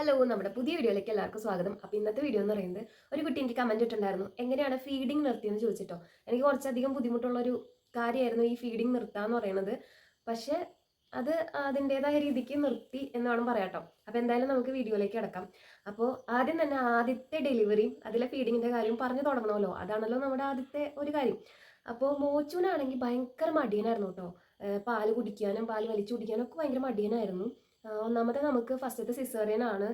Hello നമ്മുടെ പുതിയ വീഡിയോയിലേക്ക് എല്ലാവർക്കും സ്വാഗതം. അപ്പോൾ ഇന്നത്തെ വീഡിയോ എന്ന് പറയുന്നത് ഒരു കുട്ടി എനിക്ക് കമന്റ് ഇട്ടുണ്ടായിരുന്നു എങ്ങനെയാണ് ഫീഡിങ് നിർത്തിയെന്ന് ചോദിച്ചിട്ടോ. എനിക്ക് കുറച്ചധികം ബുദ്ധിമുട്ടുള്ള ഒരു കാര്യമായിരുന്നു ഈ ഫീഡിങ് നിർത്താന്ന് പറയുന്നത്. പക്ഷേ അത് അതിന്റെതായ രീതിക്ക് നിർത്തി എന്ന് വേണം പറയാട്ടോ. അപ്പോൾ എന്തായാലും നമുക്ക് വീഡിയോയിലേക്ക് കിടക്കാം. അപ്പോൾ ആദ്യം തന്നെ ആദ്യത്തെ ഡെലിവറിയും അതിലെ ഫീഡിങ്ങിന്റെ കാര്യം പറഞ്ഞു തുടങ്ങണമല്ലോ. അതാണല്ലോ നമ്മുടെ ആദ്യത്തെ ഒരു കാര്യം. അപ്പോൾ മോച്ചൂനാണെങ്കിൽ ഭയങ്കര മടിയനായിരുന്നു കേട്ടോ. പാൽ കുടിക്കാനും പാൽ വലിച്ചു കുടിക്കാനും ഒക്കെ ഭയങ്കര മടിയനായിരുന്നു. ഒന്നാമത്തെ നമുക്ക് ഫസ്റ്റത്തെ സിസേറിയൻ ആണ്.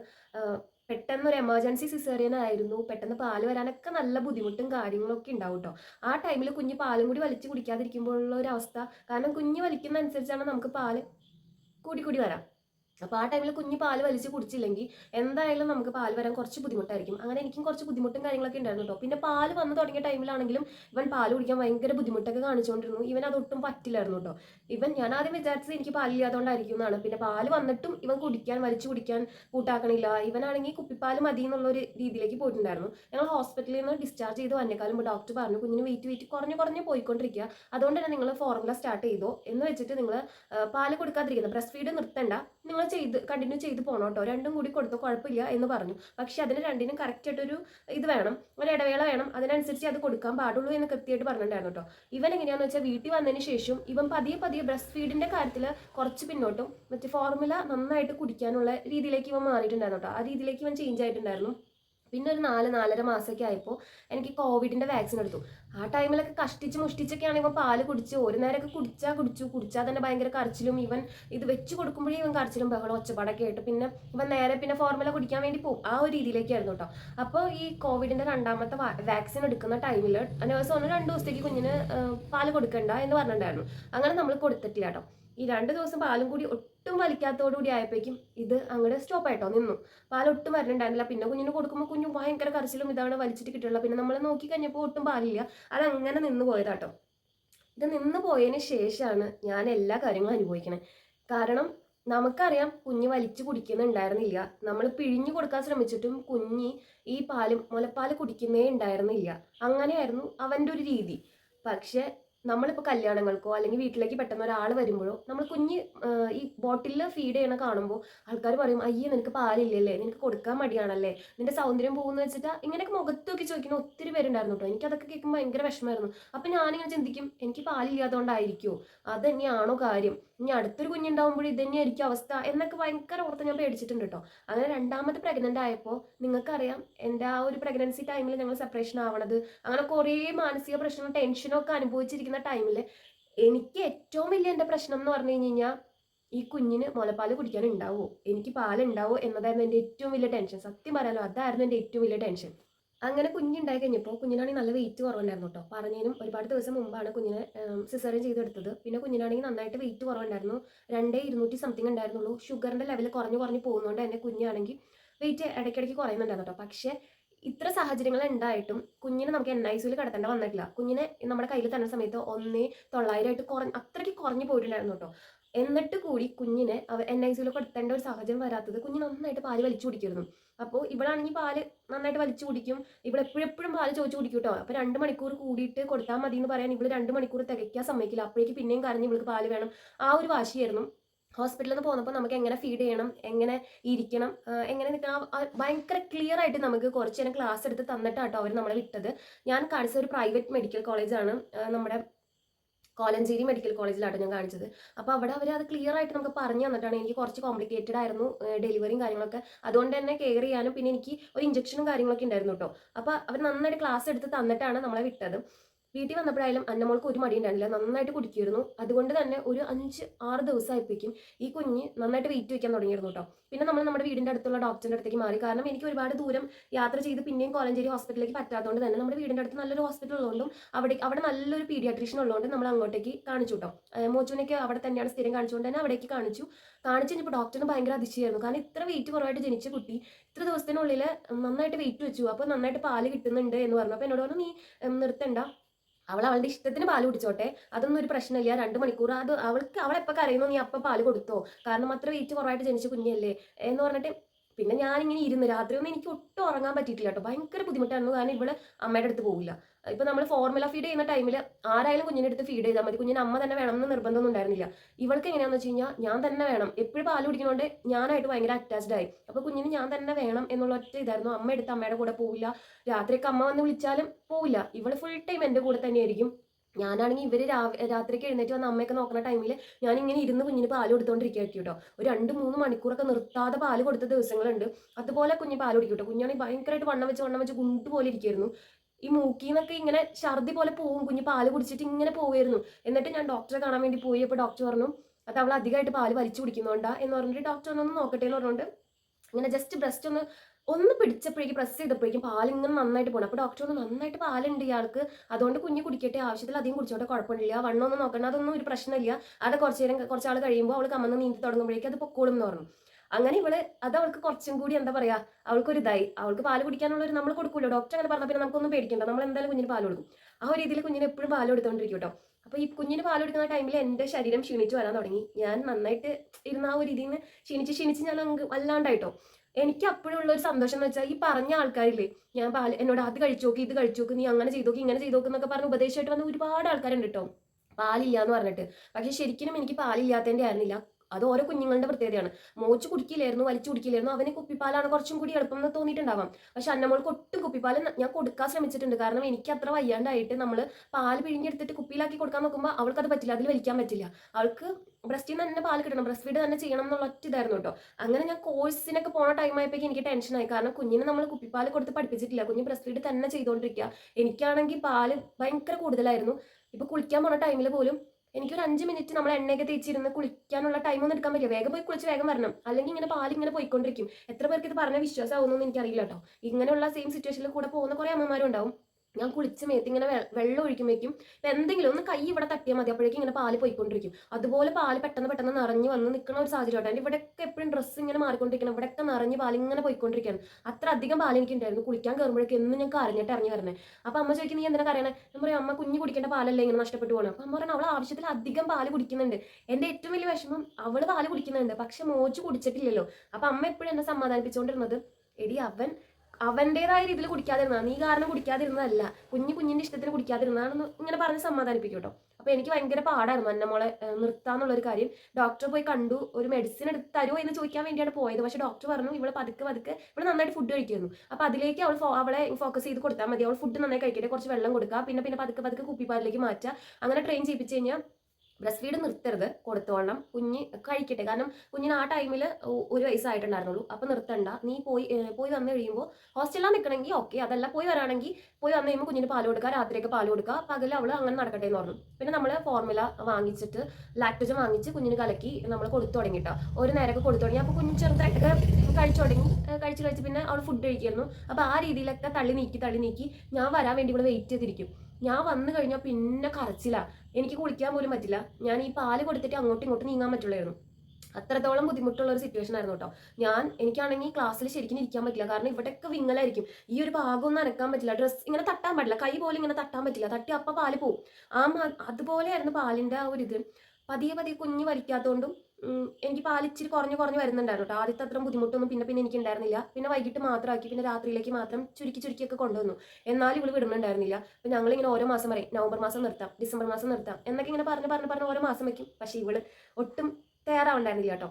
പെട്ടെന്ന് ഒരു എമർജൻസി സിസേറിയൻ ആയിരുന്നു. പെട്ടെന്ന് പാൽ വരാനൊക്കെ നല്ല ബുദ്ധിമുട്ടും കാര്യങ്ങളൊക്കെ ഉണ്ടാവും കേട്ടോ ആ ടൈമിൽ കുഞ്ഞ് പാലും കൂടി വലിച്ചു കുടിക്കാതിരിക്കുമ്പോഴുള്ള ഒരു അവസ്ഥ. കാരണം കുഞ്ഞ് വലിക്കുന്ന അനുസരിച്ചാണ് നമുക്ക് പാൽ കൂടി കൂടി വരാം. അപ്പോൾ ആ ടൈമിൽ കുഞ്ഞ് പാൽ വലിച്ച് കുടിച്ചില്ലെങ്കിൽ എന്തായാലും നമുക്ക് പാൽ വരാൻ കുറച്ച് ബുദ്ധിമുട്ടായിരിക്കും. അങ്ങനെ എനിക്കും കുറച്ച് ബുദ്ധിമുട്ടും കാര്യങ്ങളൊക്കെ ഉണ്ടായിരുന്നു കേട്ടോ പിന്നെ പാൽ വന്നു തുടങ്ങിയ ടൈമിലാണെങ്കിലും ഇവൻ പാൽ കുടിക്കാൻ ഭയങ്കര ബുദ്ധിമുട്ടൊക്കെ കാണിച്ചുകൊണ്ടിരുന്നു ഇവൻ അതൊട്ടും പറ്റില്ലായിരുന്നു കേട്ടോ ഇവൻ ഞാൻ ആദ്യം വിചാരിച്ചത് എനിക്ക് പാലില്ലാത്തതുകൊണ്ടായിരിക്കും എന്നാണ്. പിന്നെ പാൽ വന്നിട്ടും ഇവൻ കുടിക്കാൻ വലിച്ചു കുടിക്കാൻ കൂട്ടാക്കണില്ല. ഇവനാണെങ്കിൽ കുപ്പിപ്പാൽ മതി എന്നുള്ള ഒരു രീതിയിലേക്ക് പോയിട്ടുണ്ടായിരുന്നു. ഞങ്ങൾ ഹോസ്പിറ്റലിൽ നിന്ന് ഡിസ്ചാർജ് ചെയ്ത് വന്നേക്കാലും ഡോക്ടർ പറഞ്ഞു കുഞ്ഞിന് വെയിറ്റ് വെയിറ്റ് കുറഞ്ഞ് കുറഞ്ഞ് പോയിക്കൊണ്ടിരിക്കുക അതുകൊണ്ട് തന്നെ നിങ്ങൾ ഫോർമുല സ്റ്റാർട്ട് ചെയ്തോ എന്ന് വെച്ചിട്ട് നിങ്ങൾ പാൽ കൊടുക്കാതിരിക്കുന്നത് ബ്രസ്റ്റ് ഫീഡ് നിർത്തണ്ട. നിങ്ങൾ ചെയ്ത് കണ്ടിന്യൂ ചെയ്ത് പോകണം കേട്ടോ രണ്ടും കൂടി കൊടുത്തോ കുഴപ്പമില്ല എന്ന് പറഞ്ഞു. പക്ഷെ അതിന് രണ്ടിനും കറക്റ്റ് ആയിട്ടൊരു ഇത് വേണം. ഒരു ഇടവേള വേണം. അതിനനുസരിച്ച് അത് കൊടുക്കാൻ പാടുള്ളൂ എന്ന് കൃത്യമായിട്ട് പറഞ്ഞിട്ടുണ്ടായിരുന്നു കേട്ടോ. ഇവൻ എങ്ങനെയാണെന്ന് വെച്ചാൽ വീട്ടിൽ വന്നതിന് ശേഷം ഇവൻ പതിയെ പതിയെ ബ്രസ്റ്റ് ഫീഡിന്റെ കാര്യത്തിൽ കുറച്ച് പിന്നോട്ടും മറ്റേ ഫോർമുല നന്നായിട്ട് കുടിക്കാനുള്ള രീതിയിലേക്ക് ഇവൻ മാറിയിട്ടുണ്ടായിരുന്നു കേട്ടോ. ആ രീതിയിലേക്ക് ഇവൻ ചേഞ്ച് ആയിട്ടുണ്ടായിരുന്നു. പിന്നെ ഒരു നാല് നാലര മാസമൊക്കെ ആയപ്പോൾ എനിക്ക് കോവിഡിന്റെ വാക്സിൻ എടുത്തു. ആ ടൈമിലൊക്കെ കഷ്ടിച്ച് മുഷ്ടിച്ചൊക്കെയാണ് ഇവൻ പാൽ കുടിച്ച് ഒരു നേരമൊക്കെ കുടിച്ചാൽ കുടിച്ചു കുടിച്ചാൽ തന്നെ ഭയങ്കര കരച്ചിലും ഇവൻ ഇത് വെച്ച് കൊടുക്കുമ്പോഴേ ഇവൻ കരച്ചിലും ബഹളം ഒച്ചപ്പാടൊക്കെ ആയിട്ട് പിന്നെ ഇവൻ നേരെ പിന്നെ ഫോർമുല കുടിക്കാൻ വേണ്ടി പോകും ആ ഒരു രീതിയിലേക്കായിരുന്നു കേട്ടോ അപ്പോൾ ഈ കോവിഡിന്റെ രണ്ടാമത്തെ വാക്സിൻ എടുക്കുന്ന ടൈമിൽ നേഴ്സ് ഒന്ന് രണ്ട് ദിവസത്തേക്ക് കുഞ്ഞിന് പാൽ കൊടുക്കണ്ട എന്ന് പറഞ്ഞിട്ടുണ്ടായിരുന്നു. അങ്ങനെ നമ്മൾ കൊടുത്തിട്ടില്ല കേട്ടോ ഈ രണ്ട് ദിവസം പാലും കൂടി ഒട്ടും വലിക്കാത്തോടുകൂടി ആയപ്പോഴേക്കും ഇത് അങ്ങോട്ട് സ്റ്റോപ്പ് ആയിട്ടോ നിന്നു. പാൽ ഒട്ടും വരണുണ്ടായിരുന്നില്ല പിന്നെ കുഞ്ഞിന് കൊടുക്കുമ്പോൾ കുഞ്ഞു ഭയങ്കര കരച്ചിലും ഇതാണ് വലിച്ചിട്ട് കിട്ടുള്ളൂ പിന്നെ നമ്മൾ നോക്കി കഴിഞ്ഞപ്പോൾ ഒട്ടും പാലില്ല. അത് അങ്ങനെ നിന്ന് പോയതാട്ടോ. ഇത് നിന്ന് പോയതിന് ശേഷമാണ് ഞാൻ എല്ലാ കാര്യങ്ങളും അനുഭവിക്കണേ. കാരണം നമുക്കറിയാം കുഞ്ഞ് വലിച്ചു കുടിക്കുന്നുണ്ടായിരുന്നില്ല. നമ്മൾ പിഴിഞ്ഞു കൊടുക്കാൻ ശ്രമിച്ചിട്ടും കുഞ്ഞ് ഈ പാലും മുലപ്പാൽ കുടിക്കുന്നേ ഉണ്ടായിരുന്നില്ല. അങ്ങനെയായിരുന്നു അവന്റെ ഒരു രീതി. പക്ഷെ നമ്മളിപ്പോൾ കല്യാണങ്ങൾക്കോ അല്ലെങ്കിൽ വീട്ടിലേക്ക് പെട്ടെന്ന് ഒരാൾ വരുമ്പോഴോ നമ്മൾ കുഞ്ഞ് ഈ ബോട്ടിലിൽ ഫീഡ് ചെയ്യണ കാണുമ്പോൾ ആൾക്കാർ പറയും അയ്യേ നിനക്ക് പാലില്ലല്ലേ നിനക്ക് കൊടുക്കാൻ മടിയാണല്ലേ നിന്റെ സൗന്ദര്യം പോകുന്ന വെച്ചിട്ട് ഇങ്ങനെയൊക്കെ നോക്കി ചോദിക്കുന്ന ഒത്തിരി പേരുണ്ടായിരുന്നു കേട്ടോ. എനിക്ക് അതൊക്കെ കേൾക്കുമ്പോൾ ഭയങ്കര വിഷമമായിരുന്നു. അപ്പം ഞാനിങ്ങനെ ചിന്തിക്കും എനിക്ക് പാലില്ലാത്തതുകൊണ്ടായിരിക്കുമോ അത് തന്നെയാണോ കാര്യം? ഇനി അടുത്തൊരു കുഞ്ഞുണ്ടാവുമ്പോഴും ഇതന്നെയായിരിക്കും തന്നെയായിരിക്കും അവസ്ഥ എന്നൊക്കെ ഭയങ്കര ഓർത്ത് ഞാൻ പേടിച്ചിട്ടുണ്ട് കേട്ടോ. അങ്ങനെ രണ്ടാമത്തെ പ്രഗ്നന്റ് ആയപ്പോൾ നിങ്ങൾക്കറിയാം എന്റെ ആ ഒരു പ്രഗ്നൻസി ടൈമിൽ ഞങ്ങൾ സെപ്പറേഷൻ ആവണത് അങ്ങനെ കുറേ മാനസിക പ്രശ്നവും ടെൻഷനൊക്കെ ഒക്കെ അനുഭവിച്ചിരിക്കുന്ന ടൈമിൽ എനിക്ക് ഏറ്റവും വലിയ എന്റെ പ്രശ്നം എന്ന് പറഞ്ഞു കഴിഞ്ഞ് കഴിഞ്ഞാൽ ഈ കുഞ്ഞിന് മുലപ്പാൽ കുടിക്കാൻ ഉണ്ടാവുമോ എനിക്ക് പാലുണ്ടാവോ എന്നതായിരുന്നു എന്റെ ഏറ്റവും വലിയ ടെൻഷൻ സത്യം പറയാലോ അതായിരുന്നു എന്റെ ഏറ്റവും വലിയ ടെൻഷൻ അങ്ങനെ കുഞ്ഞുണ്ടായി കഴിഞ്ഞപ്പോൾ കുഞ്ഞിനാണെങ്കിൽ നല്ല വെയിറ്റ് കുറവുണ്ടായിരുന്നു കേട്ടോ പറഞ്ഞതിനും ഒരുപാട് ദിവസം മുമ്പാണ് കുഞ്ഞിനെ സിസേറിയൻ ചെയ്തെടുത്തത്. പിന്നെ കുഞ്ഞിനാണെങ്കിൽ നന്നായിട്ട് വെയിറ്റ് കുറവുണ്ടായിരുന്നു. രണ്ടേ ഇരുന്നൂറ്റി സംതിങ് ഉണ്ടായിരുന്നുള്ളൂ. ഷുഗറിന്റെ ലെവൽ കുറഞ്ഞു കുറഞ്ഞു പോകുന്നതുകൊണ്ട് തന്നെ കുഞ്ഞാണെങ്കിൽ വെയിറ്റ് ഇടയ്ക്കിടയ്ക്ക് കുറയുന്നുണ്ടായിരുന്നു കേട്ടോ പക്ഷേ ഇത്ര സാഹചര്യങ്ങൾ ഉണ്ടായിട്ടും കുഞ്ഞിനെ നമുക്ക് എൻ ഐ സിയിൽ കിടത്തേണ്ട വന്നിട്ടില്ല. കുഞ്ഞിനെ നമ്മുടെ കയ്യിൽ തന്ന സമയത്ത് ഒന്നേ തൊള്ളായിരമായിട്ട് കുറഞ്ഞ് അത്രയ്ക്ക് കുറഞ്ഞു പോയിട്ടുണ്ടായിരുന്നു കേട്ടോ. എന്നിട്ട് കൂടി കുഞ്ഞിനെ എൻ ഐ സിയിൽ കൊടുത്തേണ്ട ഒരു സാഹചര്യം വരാത്തത് കുഞ്ഞ് നന്നായിട്ട് പാൽ വലിച്ചു കുടിക്കുന്നു അപ്പോൾ ഇവളാണെങ്കിൽ പാൽ നന്നായിട്ട് വലിച്ചു കുടിക്കും. ഇവിടെ എപ്പോഴും എപ്പോഴും പാൽ ചോദിച്ചു കുടിക്കും കേട്ടോ. അപ്പോൾ രണ്ട് മണിക്കൂർ കൂടിയിട്ട് കൊടുത്താൽ മതി എന്ന് പറയാൻ ഇവൾ രണ്ട് മണിക്കൂർ തികയ്ക്കാൻ സമ്മതിക്കില്ല. അപ്പോഴേക്ക് പിന്നെയും കരഞ്ഞ് ഇവൾക്ക് പാൽ വേണം. ആ ഒരു വാശിയായിരുന്നു. ഹോസ്പിറ്റലിൽ നിന്ന് പോകുന്നപ്പോൾ നമുക്ക് എങ്ങനെ ഫീഡ് ചെയ്യണം എങ്ങനെ ഇരിക്കണം എങ്ങനെ നിൽക്കണം ഭയങ്കര ക്ലിയർ ആയിട്ട് നമുക്ക് കുറച്ച് നേരം ക്ലാസ് എടുത്ത് തന്നിട്ടാട്ടോ അവർ നമ്മളെ വിട്ടത്. ഞാൻ കാണിച്ച ഒരു പ്രൈവറ്റ് മെഡിക്കൽ കോളേജാണ് നമ്മുടെ കോലഞ്ചേരി മെഡിക്കൽ കോളേജിലാണ് ഞാൻ കാണിച്ചത്. അപ്പോൾ അവിടെ അവർ അത് ക്ലിയർ ആയിട്ട് നമുക്ക് പറഞ്ഞു തന്നിട്ടാണ് എനിക്ക് കുറച്ച് കോംപ്ലിക്കേറ്റഡ് ആയിരുന്നു ഡെലിവറിയും കാര്യങ്ങളൊക്കെ. അതുകൊണ്ട് തന്നെ കെയർ ചെയ്യാനും പിന്നെ എനിക്ക് ഒരു ഇഞ്ചക്ഷനും കാര്യങ്ങളൊക്കെ ഉണ്ടായിരുന്നു കേട്ടോ അപ്പോൾ അവർ നന്നായിട്ട് ക്ലാസ് എടുത്ത് തന്നിട്ടാണ് നമ്മളെ വിട്ടത്. വീട്ടിൽ വന്നപ്പോഴായാലും അന്നമോൾക്ക് ഒരു മടി ഉണ്ടായിരുന്നില്ല. നന്നായിട്ട് കുടിക്കുമായിരുന്നു. അതുകൊണ്ട് തന്നെ ഒരു അഞ്ച് ആറ് ദിവസമായപ്പോഴേക്കും ഈ കുഞ്ഞ് നന്നായിട്ട് വെയിറ്റ് വയ്ക്കാൻ തുടങ്ങിയിരുന്നു കേട്ടോ. പിന്നെ നമ്മൾ നമ്മുടെ വീടിന്റെ അടുത്തുള്ള ഡോക്ടറിന്റെ അടുത്തേക്ക് മാറി. കാരണം എനിക്ക് ഒരുപാട് ദൂരം യാത്ര ചെയ്ത് പിന്നെയും കോലഞ്ചേരി ഹോസ്പിറ്റലിലേക്ക് പറ്റാത്തതുകൊണ്ട് തന്നെ നമ്മുടെ വീടിന്റെ അടുത്ത് നല്ലൊരു ഹോസ്പിറ്റൽ ഉള്ളതുകൊണ്ടും അവിടെ അവിടെ നല്ലൊരു പീഡിയാട്രീഷ്യൻ ഉള്ളതുകൊണ്ട് നമ്മൾ അങ്ങോട്ടേക്ക് കാണിച്ചു കേട്ടോ. മോച്ചുവിനൊക്കെ അവിടെ തന്നെയാണ് സ്ഥിരം കാണിച്ചുകൊണ്ട് തന്നെ അവിടേക്ക് കാണിച്ചു. കാണിച്ചു കഴിഞ്ഞപ്പോൾ ഡോക്ടറിന് ഭയങ്കര അതിശയമായിരുന്നു കാരണം ഇത്ര വെയിറ്റ് കുറവായിട്ട് ജനിച്ച കുട്ടി ഇത്ര ദിവസത്തിനുള്ളിൽ നന്നായിട്ട് വെയിറ്റ് വെച്ചു. അപ്പോൾ നന്നായിട്ട് പാൽ കിട്ടുന്നുണ്ട് എന്ന് പറഞ്ഞു. അപ്പോൾ എന്നോട് പറഞ്ഞു നീ നിർത്തണ്ട. അവൾ അവളുടെ ഇഷ്ടത്തിന് പാൽ കുടിച്ചോട്ടെ. അതൊന്നും ഒരു പ്രശ്നമില്ല. രണ്ട് മണിക്കൂർ അത് അവൾക്ക് അവൾ എപ്പോൾ കരയുന്നു നീ അപ്പം പാൽ കൊടുത്തോ? കാരണം അത്ര വെയിറ്റ് കുറവായിട്ട് ജനിച്ച കുഞ്ഞല്ലേ? എന്ന് പറഞ്ഞിട്ട് പിന്നെ ഞാനിങ്ങനെ ഇരുന്ന് രാത്രി ഒന്നും എനിക്ക് ഒട്ടും ഉറങ്ങാൻ പറ്റിയിട്ടില്ല കേട്ടോ. ഭയങ്കര ബുദ്ധിമുട്ടായിരുന്നു. കാരണം ഇവിടെ അമ്മയുടെ അടുത്ത് പോകില്ല ഇപ്പൊ നമ്മൾ ഫോർമുല ഫീഡ് ചെയ്യുന്ന ടൈമിൽ ആരായാലും കുഞ്ഞിന്റെ അടുത്ത് ഫീഡ് ചെയ്താൽ മതി. കുഞ്ഞിന് അമ്മ തന്നെ വേണം എന്ന് നിർബന്ധമൊന്നും ഉണ്ടായിരുന്നില്ല. ഇവൾക്ക് എങ്ങനെയാണെന്ന് വെച്ച് കഴിഞ്ഞാൽ ഞാൻ തന്നെ വേണം. എപ്പോഴും പാൽ കുടിക്കുന്നതുകൊണ്ട് ഞാനായിട്ട് ഭയങ്കര അറ്റാച്ച്ഡ് ആയി. അപ്പൊ കുഞ്ഞിന് ഞാൻ തന്നെ വേണം എന്നുള്ള ഒറ്റ ഇതായിരുന്നു. അമ്മ എടുത്ത് അമ്മയുടെ കൂടെ പോവില്ല. രാത്രിയൊക്കെ അമ്മ വന്ന് വിളിച്ചാലും പോവില്ല. ഇവൾ ഫുൾ ടൈം എന്റെ കൂടെ തന്നെയായിരിക്കും. ഞാനാണെങ്കിൽ ഇവർ രാത്രിക്ക് എഴുന്നേറ്റ് വന്ന അമ്മയൊക്കെ നോക്കുന്ന ടൈമിൽ ഞാൻ ഇങ്ങനെ ഇരുന്ന് കുഞ്ഞിന് പാൽ കൊടുത്തോണ്ടിരിക്കുകയായിരിക്കും കേട്ടോ ഒരു രണ്ട് മൂന്ന് മണിക്കൂറൊക്കെ നിർത്താതെ പാൽ കൊടുത്ത ദിവസങ്ങളുണ്ട്. അതുപോലെ കുഞ്ഞ് പാൽ കുടിക്കും കേട്ടോ കുഞ്ഞാണെങ്കിൽ ഭയങ്കരമായിട്ട് വണ്ണം വെച്ച് വണ്ണം വെച്ച് ഗുണ്ട് പോലെ ഇരിക്കുമായിരുന്നു ഈ മൂക്കിന്നൊക്കെ ഇങ്ങനെ ഛർദി പോലെ പോകും കുഞ്ഞ് പാൽ കുടിച്ചിട്ട് ഇങ്ങനെ പോവുമായിരുന്നു എന്നിട്ട് ഞാൻ ഡോക്ടറെ കാണാൻ വേണ്ടി പോയി. അപ്പോൾ ഡോക്ടർ പറഞ്ഞു അത് അവൾ അധികമായിട്ട് പാൽ വലിച്ചു കുടിക്കുന്നുണ്ടാ എന്ന് പറഞ്ഞിട്ട് ഡോക്ടർ ഒന്ന് നോക്കട്ടെ എന്ന് പറഞ്ഞുകൊണ്ട് ഇങ്ങനെ ജസ്റ്റ് ബ്രസ്റ്റ് ഒന്ന് ഒന്ന് പിടിച്ചപ്പോഴേക്കും പ്രസ് ചെയ്തപ്പോഴേക്കും പാലിങ്ങനെ നന്നായിട്ട് പോകണം അപ്പോൾ ഡോക്ടർ ഒന്ന് നന്നായിട്ട് പാലുണ്ട് ഇയാൾക്ക്. അതുകൊണ്ട് കുഞ്ഞ് കുടിക്കട്ടെ ആവശ്യത്തിൽ അധികം കുടിച്ചോട്ടെ കുഴപ്പമില്ല വണ്ണമൊന്നും നോക്കണം അതൊന്നും ഒരു പ്രശ്നമില്ല. അത് കുറച്ച് നേരം കുറച്ച് കഴിയുമ്പോൾ അവൾ കമ്മന്ന് നീന്തി തുടങ്ങുമ്പോഴേക്കും അത് പൊക്കോളും എന്ന് പറഞ്ഞു. അങ്ങനെ ഇവൾ അത് അവൾക്ക് കുറച്ചും കൂടി എന്താ പറയാ അവൾക്ക് ഒരു ഇതായി. അവൾക്ക് പാൽ കുടിക്കാനുള്ള ഒരു നമ്മൾ കൊടുക്കൂല്ലോ ഡോക്ടർ അങ്ങനെ പറഞ്ഞാൽ പിന്നെ നമുക്കൊന്നും പേടിക്കണ്ട. നമ്മൾ എന്തായാലും കുഞ്ഞിന് പാൽ കൊടുക്കും. ആ ഒരു രീതിയിൽ കുഞ്ഞിന് എപ്പോഴും പാൽ കൊടുത്തോണ്ടിരിക്കും കേട്ടോ അപ്പൊ ഈ കുഞ്ഞിന് പാൽ കൊടുക്കുന്ന ടൈമിൽ എന്റെ ശരീരം ക്ഷീണിച്ചു വരാൻ തുടങ്ങി. ഞാൻ നന്നായിട്ട് ഇരുന്ന ആ ഒരു രീതിയിൽ നിന്ന് ക്ഷീണിച്ച് ക്ഷീണിച്ച് ഞാൻ അങ്ങ് വല്ലാണ്ടായിട്ടോ. എനിക്ക് അപ്പോഴുള്ള ഒരു സന്തോഷം എന്ന് വെച്ചാൽ ഈ പറഞ്ഞ ആൾക്കാരില്ലേ ഞാൻ പാൽ എന്നോട് അത് കഴിച്ചു നോക്കി ഇത് കഴിച്ചു നോക്കി നീ അങ്ങനെ ചെയ്തു നോക്കി ഇങ്ങനെ ചെയ്തു നോക്കി എന്നൊക്കെ പറഞ്ഞ് ഉപദേശമായിട്ട് വന്ന ഒരുപാട് ആൾക്കാരുണ്ട് കേട്ടോ പാലില്ല എന്ന് പറഞ്ഞിട്ട്. പക്ഷെ ശരിക്കും എനിക്ക് പാലില്ലാത്തതിന്റെ ആയിരുന്നില്ല. അത് ഓരോ കുഞ്ഞുങ്ങളുടെ പ്രത്യേകതയാണ്. മോച്ച് കുടിക്കില്ലായിരുന്നു വലിച്ചു കുടിക്കില്ലായിരുന്നു അവന് കുപ്പിപ്പാലാണ് കുറച്ചും കൂടി എളുപ്പം എന്ന് തോന്നിയിട്ടുണ്ടാവാം. പക്ഷെ അന്നമോൾക്ക് ഒട്ടും കുപ്പിപ്പാൽ ഞാൻ കൊടുക്കാൻ ശ്രമിച്ചിട്ടുണ്ട്. കാരണം എനിക്ക് അത്ര വയ്യാണ്ടായിട്ട് നമ്മൾ പാൽ പിഴിഞ്ഞെടുത്തിട്ട് കുപ്പിയിലാക്കി കൊടുക്കാൻ നോക്കുമ്പോൾ അവൾക്ക് അത് പറ്റില്ല. അതിൽ വലിക്കാൻ പറ്റില്ല. അവൾക്ക് ബ്രസ്റ്റിൽ നിന്ന് തന്നെ പാൽ കിട്ടണം. ബ്രസ്റ്റ് ഫീഡ് തന്നെ ചെയ്യണം എന്നുള്ള ഒറ്റ ഇതായിരുന്നു കേട്ടോ. അങ്ങനെ ഞാൻ കോഴ്സിനൊക്കെ പോണ ടൈം ആയപ്പോഴേക്കും എനിക്ക് ടെൻഷനായി കാരണം കുഞ്ഞിനെ നമ്മൾ കുപ്പിപ്പാൽ കൊടുത്ത് പഠിപ്പിച്ചിട്ടില്ല. കുഞ്ഞ് ബ്രസ്റ്റ് ഫീഡ് തന്നെ ചെയ്തുകൊണ്ടിരിക്കുക എനിക്കാണെങ്കിൽ പാൽ ഭയങ്കര കൂടുതലായിരുന്നു. ഇപ്പൊ കുളിക്കാൻ പോണ ടൈമിൽ പോലും എനിക്കൊരു അഞ്ച് മിനിറ്റ് നമ്മൾ എണ്ണയൊക്കെ തേച്ചിരുന്ന് കുളിക്കാനുള്ള ടൈം ഒന്നും എടുക്കാൻ പറ്റില്ല. വേഗം പോയി കുളിച്ച് വേഗം വരണം. അല്ലെങ്കിൽ ഇങ്ങനെ പാൽ ഇങ്ങനെ പോയിക്കൊണ്ടിരിക്കും. എത്ര പേർക്ക് ഇത് പറഞ്ഞ വിശ്വാസമാവുമെന്ന് എനിക്കറിയില്ല കേട്ടോ ഇങ്ങനെയുള്ള സെയിം സിറ്റുവേഷനിൽ കൂടെ പോകുന്ന കുറെ അമ്മമാരും ഉണ്ടാവും ഞാൻ കുളിച്ച് മേത്ത് ഇങ്ങനെ വെള്ളം ഒഴിക്കുമ്പോഴേക്കും എന്തെങ്കിലും ഒന്ന് കൈ ഇവിടെ തട്ടിയാൽ മതി. അപ്പോഴേക്കും ഇങ്ങനെ പാൽ പോയിക്കൊണ്ടിരിക്കും. അതുപോലെ പാൽ പെട്ടെന്ന് പെട്ടെന്ന് നിറഞ്ഞു വന്ന് നിൽക്കുന്ന ഒരു സാഹചര്യം ഇവിടെ ഇവിടെയൊക്കെ എപ്പോഴും ഡ്രസ്സ് ഇങ്ങനെ മാറിക്കൊണ്ടിരിക്കണം. ഇവിടെയൊക്കെ നിറഞ്ഞ് പാൽ ഇങ്ങനെ പോയിക്കൊണ്ടിരിക്കുകയാണ്. അത്ര അധികം പാൽ എനിക്ക് ഉണ്ടായിരുന്നു കുളിക്കാൻ കയറുമ്പോഴേക്കും എന്നും ഞാൻ കരഞ്ഞിട്ട് ഇറങ്ങി വരണേ. അപ്പൊ അമ്മ ചോദിക്കും നീ എന്തിനാ കരയണേ? ഞാൻ പറയും അമ്മ കുഞ്ഞു കുടിക്കേണ്ട പാലല്ലേ ഇങ്ങനെ നഷ്ടപ്പെട്ടു പോകണം അപ്പൊ അമ്മ പറയുന്നത് അവൾ ആവശ്യത്തിൽ അധികം പാൽ കുടിക്കുന്നുണ്ട്. എന്റെ ഏറ്റവും വലിയ വിഷമം അവൾ പാൽ കുടിക്കുന്നുണ്ട്. പക്ഷെ മോച്ച് കുടിച്ചിട്ടില്ലല്ലോ. അപ്പൊ അമ്മ എപ്പോഴും എന്നെ സമാധാനിപ്പിച്ചുകൊണ്ടിരുന്നത് എടി അവൻ അവന്റെതായ രീതിയിൽ കുടിക്കാതിരുന്ന നീ കാരണം കുടിക്കാതിരുന്നതല്ല. കുഞ്ഞു കുഞ്ഞിന്റെ ഇഷ്ടത്തിന് കുടിക്കാതിരുന്നതാണെന്ന് ഇങ്ങനെ പറഞ്ഞ് സമാധാനിപ്പിക്കും കേട്ടോ. അപ്പൊ എനിക്ക് ഭയങ്കര പാടായിരുന്നു അന്നമോളെ നിർത്താന്നുള്ളൊരു കാര്യം. ഡോക്ടറെ പോയി കണ്ടു ഒരു മെഡിസിൻ എടുത്ത് തരുമോ എന്ന് ചോദിക്കാൻ വേണ്ടിയാണ് പോയത്. പക്ഷെ ഡോക്ടർ പറഞ്ഞു ഇവൾ പതുക്കെ പതുക്കെ ഇവൾ നന്നായിട്ട് ഫുഡ് കഴിക്കുന്നു. അപ്പോൾ അതിലേക്ക് അവൾ അവളെ ഫോക്കസ് ചെയ്ത് കൊടുത്താൽ മതി. അവൾ ഫുഡ് നന്നായി കഴിക്കട്ടെ കുറച്ച് വെള്ളം കൊടുക്കുക പിന്നെ പിന്നെ പതുക്കെ പതുക്കെ കുപ്പിപ്പാലിലേക്ക് മാറ്റുക അങ്ങനെ ട്രെയിൻ ചെയ്യിപ്പിച്ച് കഴിഞ്ഞാൽ ബ്രസ്റ്റ് ഫീഡ് നിർത്തരുത്. കൊടുത്തോളണം കുഞ്ഞ് കഴിക്കട്ടെ. കാരണം കുഞ്ഞിന് ആ ടൈമിൽ ഒരു വയസ്സായിട്ടുണ്ടായിരുന്നുള്ളൂ. അപ്പോൾ നിർത്തണ്ട. നീ പോയി പോയി വന്നു കഴിയുമ്പോൾ ഹോസ്റ്റലിലാണ് നിൽക്കണമെങ്കിൽ ഓക്കെ അതല്ല പോയി വരാണെങ്കിൽ പോയി വന്നു കഴിയുമ്പോൾ കുഞ്ഞിന് പാൽ കൊടുക്കുക രാത്രിയൊക്കെ പാൽ കൊടുക്കുക പകൽ അവൾ അങ്ങനെ നടക്കട്ടെ എന്ന് പറഞ്ഞു. പിന്നെ നമ്മൾ ഫോർമുല വാങ്ങിച്ചിട്ട് ലാക്ടോജൻ വാങ്ങിച്ച് കുഞ്ഞിന് കലക്കി നമ്മൾ കൊടുത്തു തുടങ്ങിട്ടോ ഒരു നേരമൊക്കെ കൊടുത്തു തുടങ്ങി. അപ്പോൾ കുഞ്ഞ് ചെറുതായിട്ടൊക്കെ കഴിച്ചു തുടങ്ങി. കഴിച്ച് കഴിച്ച് പിന്നെ അവൾ ഫുഡ് കഴിക്കുന്നു. അപ്പോൾ ആ രീതിയിലൊക്കെ തള്ളി നീക്കി തള്ളി നീക്കി ഞാൻ വരാൻ വേണ്ടി ഇവിടെ വെയിറ്റ് ചെയ്തിരിക്കും. ഞാൻ വന്നു കഴിഞ്ഞാൽ പിന്നെ കരച്ചില്ല എനിക്ക് കുളിക്കാൻ പോലും പറ്റില്ല. ഞാൻ ഈ പാൽ കൊടുത്തിട്ട് അങ്ങോട്ടും ഇങ്ങോട്ടും നീങ്ങാൻ പറ്റുള്ളായിരുന്നു. അത്രത്തോളം ബുദ്ധിമുട്ടുള്ള ഒരു സിറ്റുവേഷൻ ആയിരുന്നു കേട്ടോ. ഞാൻ എനിക്കാണെങ്കിൽ ക്ലാസ്സിൽ ശരിക്കും ഇരിക്കാൻ പറ്റില്ല. കാരണം ഇവിടെയൊക്കെ വിങ്ങലായിരിക്കും. ഈ ഒരു ഭാഗം ഒന്നും അനക്കാൻ പറ്റില്ല. ഡ്രസ്സ് ഇങ്ങനെ തട്ടാൻ പറ്റില്ല. കൈ പോലും ഇങ്ങനെ തട്ടാൻ പറ്റില്ല. തട്ടി അപ്പ പാൽ പോവും. ആ അതുപോലെയായിരുന്നു പാലിന്റെ ആ ഒരു ഇത്. പതിയെ പതിയെ കുഞ്ഞ് വലിക്കാത്തതുകൊണ്ടും എനിക്ക് പാലിച്ചിരി കുറഞ്ഞു കുറഞ്ഞു വരുന്നുണ്ടായിരുന്നു കേട്ടോ. ആദ്യത്തെ അത്ര ബുദ്ധിമുട്ടൊന്നും പിന്നെ പിന്നെ എനിക്ക് ഉണ്ടായിരുന്നില്ല പിന്നെ വൈകിട്ട് മാത്രം ആക്കി പിന്നെ രാത്രിയിലേക്ക് മാത്രം ചുരുക്കി ചുരുക്കിയൊക്കെ കൊണ്ടുവന്നു. എന്നാലും ഇവൾ വിടുന്നുണ്ടായിരുന്നില്ല. അപ്പം ഞങ്ങളിങ്ങനെ ഓരോ മാസം വരെ നവംബർ മാസം നിർത്താം ഡിസംബർ മാസം നിർത്താം എന്നൊക്കെ ഇങ്ങനെ പറഞ്ഞ് പറഞ്ഞ് പറഞ്ഞ് ഓരോ മാസം വെക്കും പക്ഷേ ഇവൾ ഒട്ടും തയ്യാറാവണ്ടായിരുന്നില്ല കേട്ടോ.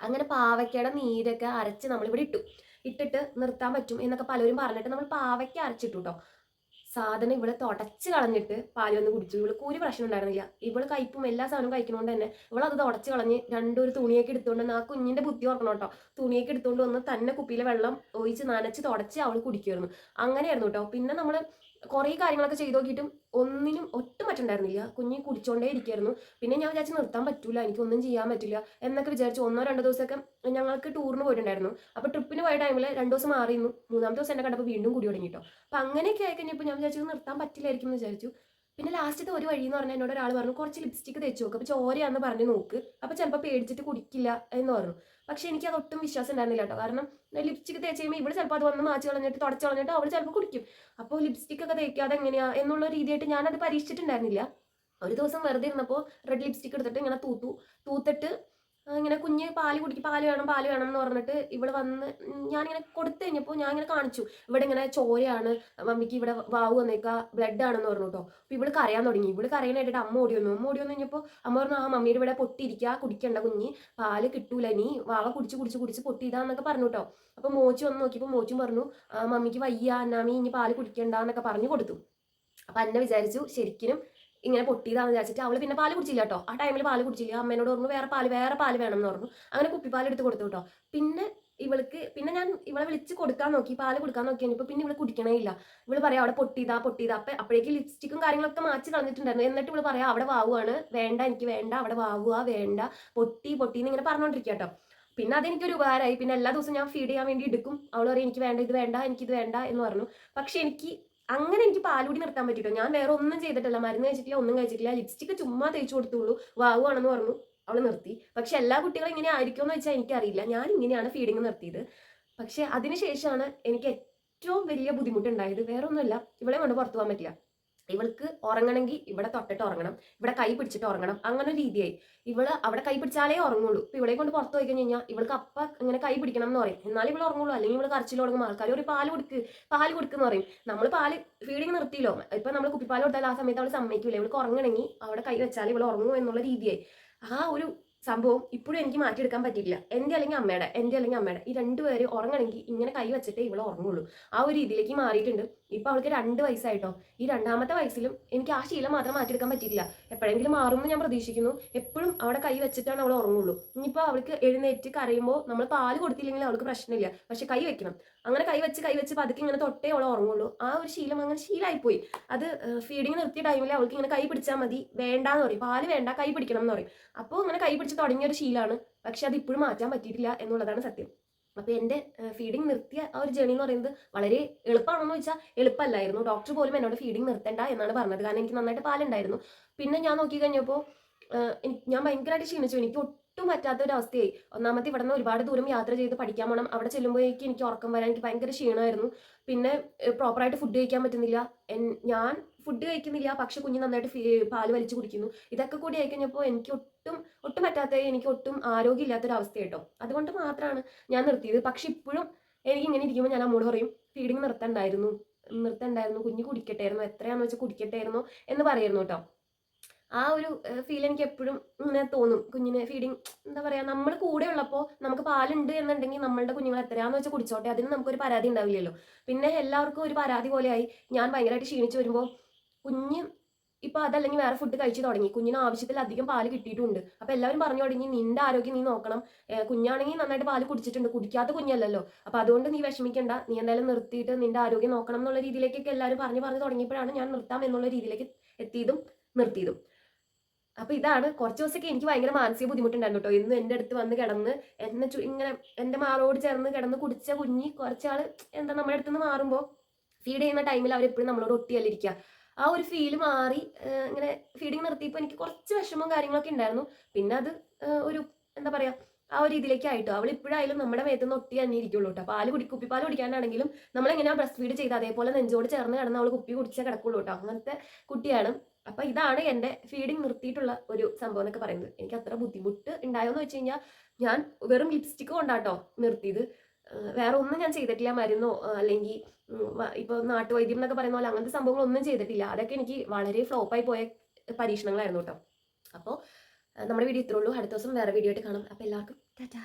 അങ്ങനെ പാവയ്ക്കയുടെ നീരൊക്കെ അരച്ച് നമ്മളിവിടെ ഇട്ടു. ഇട്ടിട്ട് നിർത്താൻ പറ്റും എന്നൊക്കെ പലരും പറഞ്ഞിട്ട് നമ്മൾ പാവയ്ക്ക അരച്ചിട്ടു കേട്ടോ. സാധനം ഇവിടെ തുടച്ച് കളഞ്ഞിട്ട് പാൽ വന്ന് കുടിച്ചു. ഇവൾക്ക് ഒരു പ്രശ്നം ഉണ്ടായിരുന്നില്ല. ഇവൾ കയ്പും എല്ലാ സാധനവും കഴിക്കണോണ്ട് തന്നെ ഇവൾ അത് തുടച്ച് കളഞ്ഞ് രണ്ടൊരു തുണിയൊക്കെ എടുത്തുകൊണ്ട് ആ കുഞ്ഞിന്റെ ബുദ്ധി ഓർക്കണം കേട്ടോ. തുണിയൊക്കെ എടുത്തുകൊണ്ട് വന്ന് തന്നെ കുപ്പിയിലെ വെള്ളം ഒഴിച്ച് നനച്ച് തുടച്ച് അവൾ കുടിക്കുമായിരുന്നു അങ്ങനെയായിരുന്നു കേട്ടോ. പിന്നെ നമ്മൾ കുറേ കാര്യങ്ങളൊക്കെ ചെയ്തു നോക്കിയിട്ടും ഒന്നിനും ഒട്ടും പറ്റുണ്ടായിരുന്നില്ല. കുഞ്ഞി കുടിച്ചോണ്ടേ ഇരിക്കുകയായിരുന്നു പിന്നെ ഞാൻ വിചാരിച്ചു നിർത്താൻ പറ്റൂല എനിക്ക് ഒന്നും ചെയ്യാൻ പറ്റില്ല എന്നൊക്കെ വിചാരിച്ചു ഒന്നോ രണ്ടോ ദിവസമൊക്കെ ഞങ്ങൾക്ക് ടൂറിന് പോയിട്ടുണ്ടായിരുന്നു. അപ്പോൾ ട്രിപ്പിന് പോയ ടൈമിൽ രണ്ടു ദിവസം മാറിയിരുന്നു മൂന്നാമത്തെ ദിവസം എന്നെ കണ്ടപ്പോൾ വീണ്ടും കൂടി തുടങ്ങി അപ്പം അങ്ങനെയൊക്കെ ആയി കഴിഞ്ഞപ്പോൾ ഞാൻ വിചാരിച്ചു നിർത്താൻ പറ്റില്ലായിരിക്കും എന്ന് വിചാരിച്ചു. പിന്നെ ലാസ്റ്റത്തെ ഒരു വഴി എന്ന് പറഞ്ഞാൽ എന്നോട് ഒരാൾ പറഞ്ഞു കുറച്ച് ലിപ്സ്റ്റിക് തേച്ച് നോക്ക് അപ്പോൾ ചോരയാന്ന് പറഞ്ഞ് നോക്ക്. അപ്പോൾ ചിലപ്പോൾ പേടിച്ചിട്ട് കുടിക്കില്ല എന്ന് പറഞ്ഞു. പക്ഷേ എനിക്ക് അതൊട്ടും വിശ്വാസം ഉണ്ടായിരുന്നില്ല കേട്ടോ. കാരണം ലിപ്സ്റ്റിക് തേച്ച് കഴിയുമ്പോൾ ഇവിടെ ചിലപ്പോൾ അത് വന്ന് മാച്ച് കളഞ്ഞിട്ട് തുടച്ച് കളഞ്ഞിട്ട് അവൾ ചിലപ്പോൾ കുടിക്കും. അപ്പോൾ ലിപ്സ്റ്റിക് ഒക്കെ തേക്കാതെ എങ്ങനെയാ എന്നുള്ള രീതിയായിട്ട് ഞാനത് പരീക്ഷിച്ചിട്ടുണ്ടായിരുന്നില്ല. ഒരു ദിവസം വെറുതെ ഇരുന്നപ്പോൾ റെഡ് ലിപ്സ്റ്റിക് എടുത്തിട്ട് ഇങ്ങനെ തൂത്തു. തൂത്തിട്ട് ഇങ്ങനെ കുഞ്ഞ് പാൽ കുടിക്കും പാൽ വേണം പാൽ വേണം എന്ന് പറഞ്ഞിട്ട് ഇവിടെ വന്ന് ഞാനിങ്ങനെ കൊടുത്തു കഴിഞ്ഞപ്പോൾ ഞാൻ ഇങ്ങനെ കാണിച്ചു. ഇവിടെ ഇങ്ങനെ ചോരയാണ് മമ്മിക്ക് ഇവിടെ വാവ് വന്നേക്കാ ബ്ലഡ് ആണെന്ന് പറഞ്ഞു കേട്ടോ അപ്പോൾ ഇവൾ കരയാൻ തുടങ്ങി. ഇവൾ കരയാനായിട്ട് അമ്മ ഓടി വന്നു. അമ്മ ഓടി വന്നു കഴിഞ്ഞപ്പോൾ അമ്മ പറഞ്ഞു ആ മമ്മിയുടെ ഇവിടെ പൊട്ടിയിരിക്കുക കുടിക്കണ്ട കുഞ്ഞ്. പാൽ കിട്ടൂല നീ വാവ കുടിച്ച് കുടിച്ച് കുടിച്ച് പൊട്ടിയതാന്നൊക്കെ പറഞ്ഞു കേട്ടോ അപ്പോൾ മോച്ചു വന്ന് നോക്കിയപ്പോൾ മോച്ചും പറഞ്ഞു ആ, മമ്മിക്ക് വയ്യ. അന്നാമി ഇനി പാൽ കുടിക്കണ്ട എന്നൊക്കെ പറഞ്ഞു കൊടുത്തു. അപ്പം അന്നെ വിചാരിച്ചു ശരിക്കും ഇങ്ങനെ പൊട്ടിയതാണെന്ന് വിചാരിച്ചിട്ട് അവൾ പിന്നെ പാൽ കുടിച്ചില്ല കേട്ടോ ആ ടൈമിൽ പാൽ കുടിച്ചില്ല. അമ്മേനോട് പറഞ്ഞു വേറെ പാൽ വേറെ പാൽ വേണം എന്ന് പറഞ്ഞു. അങ്ങനെ കുപ്പിപ്പാൽ എടുത്ത് കൊടുത്തു കേട്ടോ പിന്നെ ഇവൾക്ക് പിന്നെ ഞാൻ ഇവളെ വിളിച്ച് കൊടുക്കാൻ നോക്കി പാൽ കൊടുക്കാൻ നോക്കി കഴിഞ്ഞപ്പോൾ പിന്നെ ഇവൾ കുടിക്കണേ ഇല്ല. ഇവൾ പറയാം അവിടെ പൊട്ടിയതാ പൊട്ടിയതാ. അപ്പൊ അപ്പോഴേക്ക് ലിപ്സ്റ്റിക്കും കാര്യങ്ങളൊക്കെ മാറ്റി കളഞ്ഞിട്ടുണ്ടായിരുന്നു. എന്നിട്ട് ഇവൾ പറയാം അവിടെ വാവുകയാണ് വേണ്ട എനിക്ക് വേണ്ട അവിടെ വാവുക വേണ്ട. പൊട്ടി പൊട്ടി എന്ന് ഇങ്ങനെ പറഞ്ഞോണ്ടിരിക്കുക കേട്ടോ പിന്നെ അതെനിക്കൊരു ഉപകാരമായി. പിന്നെ എല്ലാ ദിവസവും ഞാൻ ഫീഡ് ചെയ്യാൻ വേണ്ടി എടുക്കും. അവൾ പറയും എനിക്ക് വേണ്ട ഇത് വേണ്ട എനിക്കിത് വേണ്ട എന്ന് പറഞ്ഞു. പക്ഷെ എനിക്ക് അങ്ങനെ എനിക്ക് പാലുകൂടി നിർത്താൻ പറ്റിട്ടോ ഞാൻ വേറെ ഒന്നും ചെയ്തിട്ടില്ല. മരുന്ന് കഴിച്ചിട്ടില്ല ഒന്നും കഴിച്ചിട്ടില്ല. ലിപ്സ്റ്റിക്ക് ചുമ്മാ തേച്ചു കൊടുത്തുള്ളൂ. വാവുവാണെന്ന് പറഞ്ഞു. അവൾ നിർത്തി. പക്ഷെ എല്ലാ കുട്ടികളും ഇങ്ങനെ ആയിരിക്കുമെന്ന് വെച്ചാൽ എനിക്കറിയില്ല. ഞാൻ ഇങ്ങനെയാണ് ഫീഡിങ് നിർത്തിയത്. പക്ഷെ അതിനുശേഷമാണ് എനിക്ക് ഏറ്റവും വലിയ ബുദ്ധിമുട്ടുണ്ടായത്. വേറെ ഒന്നുമില്ല ഇവളെ കൊണ്ട് പുറത്തു പോകാൻ പറ്റില്ല. ഇവൾക്ക് ഉറങ്ങണമെങ്കിൽ ഇവിടെ തൊട്ടിട്ട് ഉറങ്ങണം ഇവിടെ കൈ പിടിച്ചിട്ട് ഉറങ്ങണം. അങ്ങനെ രീതിയായി. ഇവൾ അവിടെ കൈ പിടിച്ചാലേ ഉറങ്ങുള്ളൂ. ഇപ്പൊ ഇവളെ കൊണ്ട് പുറത്ത് പോയി കഴിഞ്ഞ് കഴിഞ്ഞാൽ ഇവൾക്ക് അപ്പ ഇങ്ങനെ കൈ പിടിക്കണം എന്ന് പറയും. എന്നാലും ഇവൾ ഉറങ്ങുള്ളൂ. അല്ലെങ്കിൽ ഇവൾ കരച്ചിൽ തുടങ്ങും. ആൾക്കാർ ഒരു പാൽ കൊടുക്ക് പാൽ കൊടുക്കുന്ന പറയും. നമ്മൾ പാൽ ഫീഡിങ് നിർത്തിയില്ലോ. ഇപ്പൊ നമ്മൾ കുപ്പിപ്പാൽ കൊടുത്താൽ ആ സമയത്ത് അവൾ സമ്മതിക്കില്ല ഇവൾക്ക് ഉറങ്ങണമെങ്കിൽ അവിടെ കൈ വെച്ചാൽ ഇവൾ ഉറങ്ങും എന്നുള്ള രീതിയായി. ആ ഒരു സംഭവം ഇപ്പോഴും എനിക്ക് മാറ്റിയെടുക്കാൻ പറ്റിയില്ല എന്റെ അല്ലെങ്കിൽ അമ്മയുടെ എന്റെ അല്ലെങ്കിൽ അമ്മയുടെ ഈ രണ്ടുപേര് ഉറങ്ങണമെങ്കിൽ ഇങ്ങനെ കൈ വെച്ചിട്ടേ ഇവളെ ഉറങ്ങുള്ളൂ. ആ ഒരു രീതിയിലേക്ക് മാറിയിട്ടുണ്ട്. ഇപ്പൊ അവൾക്ക് രണ്ട് വയസ്സായിട്ടോ? ഈ രണ്ടാമത്തെ വയസ്സിലും എനിക്ക് ആ ശീലം മാത്രം മാറ്റിയെടുക്കാൻ പറ്റിയില്ല എപ്പോഴെങ്കിലും മാറുമെന്ന് ഞാൻ പ്രതീക്ഷിക്കുന്നു. എപ്പോഴും അവിടെ കൈ വെച്ചിട്ടാണ് അവൾ ഉറങ്ങുള്ളൂ. ഇനിയിപ്പോൾ അവൾക്ക് എഴുന്നേറ്റ് കരയുമ്പോൾ നമ്മൾ പാൽ കൊടുത്തില്ലെങ്കിൽ അവൾക്ക് പ്രശ്നമില്ല. പക്ഷെ കൈ വെക്കണം. അങ്ങനെ കൈ വെച്ച് കൈ വെച്ച് പതുക്കെ ഇങ്ങനെ തൊട്ടേ അവൾ ഉറങ്ങുള്ളൂ. ആ ഒരു ശീലം അങ്ങനെ ശീലമായിപ്പോയി അത് ഫീഡിങ് നിർത്തിയ ടൈമിൽ അവൾക്ക് ഇങ്ങനെ കൈ പിടിച്ചാൽ മതി. വേണ്ടാന്ന് പറയും. പാൽ വേണ്ട കൈ പിടിക്കണം എന്ന് പറയും. അപ്പോൾ ഇങ്ങനെ കൈ പിടിച്ച് തുടങ്ങിയ ഒരു ശീലമാണ് പക്ഷെ അത് ഇപ്പോഴും മാറ്റാൻ പറ്റിയിട്ടില്ല എന്നുള്ളതാണ് സത്യം. അപ്പോൾ എന്റെ ഫീഡിങ് നിർത്തിയ ആ ഒരു ജേണി എന്ന് പറയുന്നത് വളരെ എളുപ്പമാണെന്ന് വെച്ചാൽ എളുപ്പമല്ലായിരുന്നു. ഡോക്ടർ പോലും എന്നോട് ഫീഡിങ് നിർത്തണ്ട എന്നാണ് പറഞ്ഞത്. കാരണം എനിക്ക് നന്നായിട്ട് പാലുണ്ടായിരുന്നു. പിന്നെ ഞാൻ നോക്കി കഴിഞ്ഞപ്പോൾ ഞാൻ ഭയങ്കരമായിട്ട് ക്ഷീണിച്ചു. എനിക്ക് ഒട്ടും പറ്റാത്ത ഒരു അവസ്ഥയായി ഒന്നാമത്തെ ഇവിടെ നിന്ന് ഒരുപാട് ദൂരം യാത്ര ചെയ്ത് പഠിക്കാൻ പോകണം അവിടെ ചെല്ലുമ്പോഴേക്ക് എനിക്ക് ഉറക്കം വരാൻ എനിക്ക് ഭയങ്കര ക്ഷീണമായിരുന്നു. പിന്നെ പ്രോപ്പറായിട്ട് ഫുഡ് കഴിക്കാൻ പറ്റുന്നില്ല. ഞാൻ ഫുഡ് കഴിക്കുന്നില്ല പക്ഷെ കുഞ്ഞ് നന്നായിട്ട് പാൽ വലിച്ചു കുടിക്കുന്നു. ഇതൊക്കെ കൂടി ആയിക്കഴിഞ്ഞപ്പോൾ എനിക്ക് ഒട്ടും ഒട്ടും പറ്റാത്ത എനിക്ക് ഒട്ടും ആരോഗ്യമില്ലാത്തൊരു അവസ്ഥ കേട്ടോ അതുകൊണ്ട് മാത്രമാണ് ഞാൻ നിർത്തിയത്. പക്ഷെ ഇപ്പോഴും എനിക്ക് ഇങ്ങനെ ഇരിക്കുമ്പോൾ ഞാൻ അമ്മോട് പറയും ഫീഡിങ് നിർത്തണ്ടായിരുന്നു. നിർത്തണ്ടായിരുന്നു. കുഞ്ഞ് കുടിക്കട്ടായിരുന്നു. എത്രയാണെന്ന് വെച്ചാൽ കുടിക്കട്ടായിരുന്നു എന്ന് പറയായിരുന്നു കേട്ടോ. ആ ഒരു ഫീൽ എനിക്ക് എപ്പോഴും ഇങ്ങനെ തോന്നും. കുഞ്ഞിനെ ഫീഡിങ് എന്താ പറയാ നമ്മൾ കൂടെ ഉള്ളപ്പോൾ നമുക്ക് പാലുണ്ട് എന്നുണ്ടെങ്കിൽ നമ്മളുടെ കുഞ്ഞുങ്ങൾ എത്രയാന്ന് വെച്ചാൽ കുടിച്ചോട്ടെ അതിന് നമുക്കൊരു പരാതി ഉണ്ടാവില്ലല്ലോ. പിന്നെ എല്ലാവർക്കും ഒരു പരാതി പോലെയായി. ഞാൻ ഭയങ്കരമായിട്ട് ക്ഷീണിച്ച് വരുമ്പോൾ കുഞ്ഞ് ഇപ്പൊ അതല്ലെങ്കിൽ വേറെ ഫുഡ് കഴിച്ചു തുടങ്ങി. കുഞ്ഞിന് ആവശ്യത്തിലധികം പാൽ കിട്ടിയിട്ടുണ്ട്. അപ്പൊ എല്ലാവരും പറഞ്ഞു തുടങ്ങി നിന്റെ ആരോഗ്യം നീ നോക്കണം. കുഞ്ഞാണെങ്കിൽ നന്നായിട്ട് പാൽ കുടിച്ചിട്ടുണ്ട്. കുടിക്കാത്ത കുഞ്ഞല്ലല്ലോ. അപ്പൊ അതുകൊണ്ട് നീ വിഷമിക്കണ്ട. നീ എന്തായാലും നിർത്തിയിട്ട് നിന്റെ ആരോഗ്യം നോക്കണം എന്നുള്ള രീതിയിലേക്കൊക്കെ എല്ലാവരും പറഞ്ഞു പറഞ്ഞു തുടങ്ങിയപ്പോഴാണ് ഞാൻ നിർത്താം എന്നുള്ള രീതിയിലേക്ക് എത്തിയതും നിർത്തിയതും. അപ്പൊ ഇതാണ്. കുറച്ച് ദിവസമൊക്കെ എനിക്ക് ഭയങ്കര മാനസിക ബുദ്ധിമുട്ടുണ്ടായിരുന്നു കേട്ടോ. ഇന്ന് എന്റെ അടുത്ത് വന്ന് കിടന്ന് എന്നെ ചു- ഇങ്ങനെ എന്റെ മാറോട് ചേർന്ന് കിടന്ന് കുടിച്ച കുഞ്ഞി കുറച്ചാൾ എന്താ നമ്മുടെ അടുത്ത് നിന്ന് ഫീഡ് ചെയ്യുന്ന ടൈമിൽ അവരെപ്പോഴും നമ്മളോട് ഒട്ടിയല്ലിരിക്കുക ആ ഒരു ഫീൽ മാറി ഇങ്ങനെ ഫീഡിങ് നിർത്തിയപ്പോൾ എനിക്ക് കുറച്ച് വിഷമവും കാര്യങ്ങളൊക്കെ ഉണ്ടായിരുന്നു. പിന്നെ അത് ഒരു എന്താ പറയാ ആ ഒരു ഇതിലേക്ക് ആയിട്ടോ അവൾ ഇപ്പോഴായാലും നമ്മുടെ മേത്ത് നിന്ന് ഒട്ടി തന്നെ ഇരിക്കുള്ളൂ കേട്ടോ. പാൽ കുടി കുപ്പിപ്പാൽ കുടിക്കാനാണെങ്കിലും നമ്മൾ എങ്ങനെയാ ബ്രസ്റ്റ് ഫീഡ് ചെയ്ത് അതേപോലെ നെഞ്ചോട് ചേർന്ന് കിടന്ന് അവൾ കുപ്പി കുടിച്ചേ കിടക്കുള്ളൂ കേട്ടോ. അങ്ങനത്തെ കുട്ടിയാണ്. അപ്പൊ ഇതാണ് എന്റെ ഫീഡിങ് നിർത്തിയിട്ടുള്ള ഒരു സംഭവം എന്നൊക്കെ പറയുന്നത്. എനിക്ക് അത്ര ബുദ്ധിമുട്ട് ഉണ്ടായോന്ന് വെച്ച് കഴിഞ്ഞാൽ ഞാൻ വെറും ലിപ്സ്റ്റിക്ക് കൊണ്ടാട്ടോ നിർത്തിയത്. വേറെ ഒന്നും ഞാൻ ചെയ്തിട്ടില്ല മരുന്നോ അല്ലെങ്കിൽ ഇപ്പൊ നാട്ടുവൈദ്യം എന്നൊക്കെ പറയുന്ന പോലെ അങ്ങനത്തെ സംഭവങ്ങളൊന്നും ചെയ്തിട്ടില്ല. അതൊക്കെ എനിക്ക് വളരെ ഫ്ലോപ്പായി പോയ പരീക്ഷണങ്ങളായിരുന്നു കേട്ടോ അപ്പോൾ നമ്മുടെ വീഡിയോ ഇത്രേ ഉള്ളൂ. അടുത്ത ദിവസം വേറെ വീഡിയോ ആയിട്ട് കാണാം. അപ്പോൾ എല്ലാവർക്കും ടാറ്റാ.